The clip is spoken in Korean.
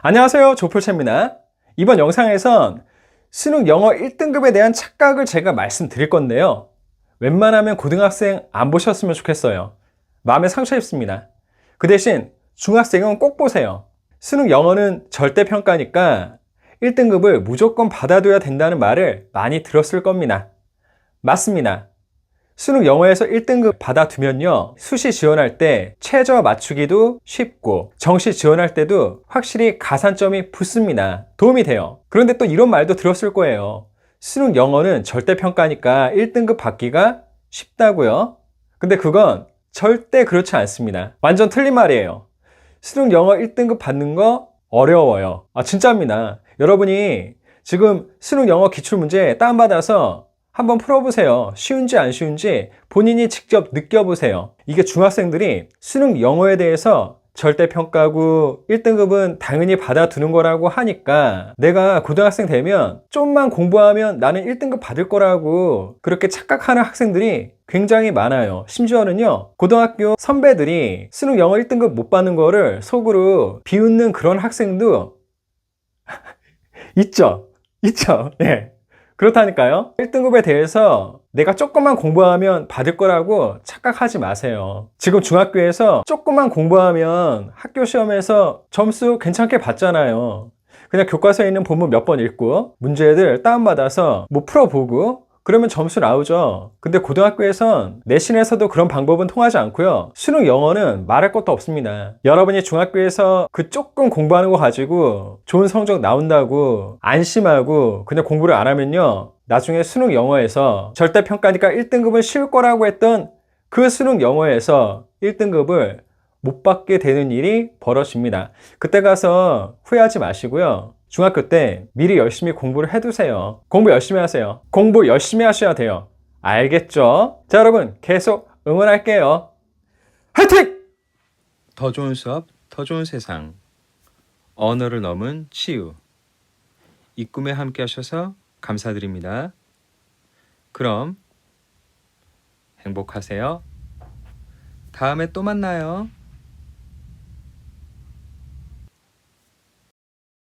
안녕하세요. 조표채입니다. 이번 영상에선 수능 영어 1등급에 대한 착각을 제가 말씀드릴 건데요. 웬만하면 고등학생 안 보셨으면 좋겠어요. 마음에 상처 입습니다. 그 대신 중학생은 꼭 보세요. 수능 영어는 절대평가니까 1등급을 무조건 받아둬야 된다는 말을 많이 들었을 겁니다. 맞습니다. 수능 영어에서 1등급 받아두면요. 수시 지원할 때 최저 맞추기도 쉽고 정시 지원할 때도 확실히 가산점이 붙습니다. 도움이 돼요. 그런데 또 이런 말도 들었을 거예요. 수능 영어는 절대평가니까 1등급 받기가 쉽다고요? 근데 그건 절대 그렇지 않습니다. 완전 틀린 말이에요. 수능 영어 1등급 받는 거 어려워요. 아, 진짜입니다. 여러분이 지금 수능 영어 기출문제 다운받아서 한번 풀어보세요. 쉬운지 안 쉬운지 본인이 직접 느껴보세요. 이게 중학생들이 수능 영어에 대해서 절대평가고 1등급은 당연히 받아두는 거라고 하니까 내가 고등학생 되면 좀만 공부하면 나는 1등급 받을 거라고 그렇게 착각하는 학생들이 굉장히 많아요. 심지어는요, 고등학교 선배들이 수능 영어 1등급 못 받는 거를 속으로 비웃는 그런 학생도 있죠. 있죠. 예. 그렇다니까요. 1등급에 대해서 내가 조금만 공부하면 받을 거라고 착각하지 마세요. 지금 중학교에서 조금만 공부하면 학교 시험에서 점수 괜찮게 받잖아요. 그냥 교과서에 있는 본문 몇 번 읽고 문제들 다운받아서 뭐 풀어보고 그러면 점수 나오죠. 근데 고등학교에선 내신에서도 그런 방법은 통하지 않고요. 수능 영어는 말할 것도 없습니다. 여러분이 중학교에서 그 조금 공부하는 거 가지고 좋은 성적 나온다고 안심하고 그냥 공부를 안 하면요. 나중에 수능 영어에서 절대 평가니까 1등급은 쉬울 거라고 했던 그 수능 영어에서 1등급을 못 받게 되는 일이 벌어집니다. 그때 가서 후회하지 마시고요. 중학교 때 미리 열심히 공부를 해두세요. 공부 열심히 하세요. 공부 열심히 하셔야 돼요. 알겠죠? 자, 여러분, 계속 응원할게요. 화이팅! 더 좋은 수업, 더 좋은 세상. 언어를 넘은 치유. 이 꿈에 함께 하셔서 감사드립니다. 그럼 행복하세요. 다음에 또 만나요.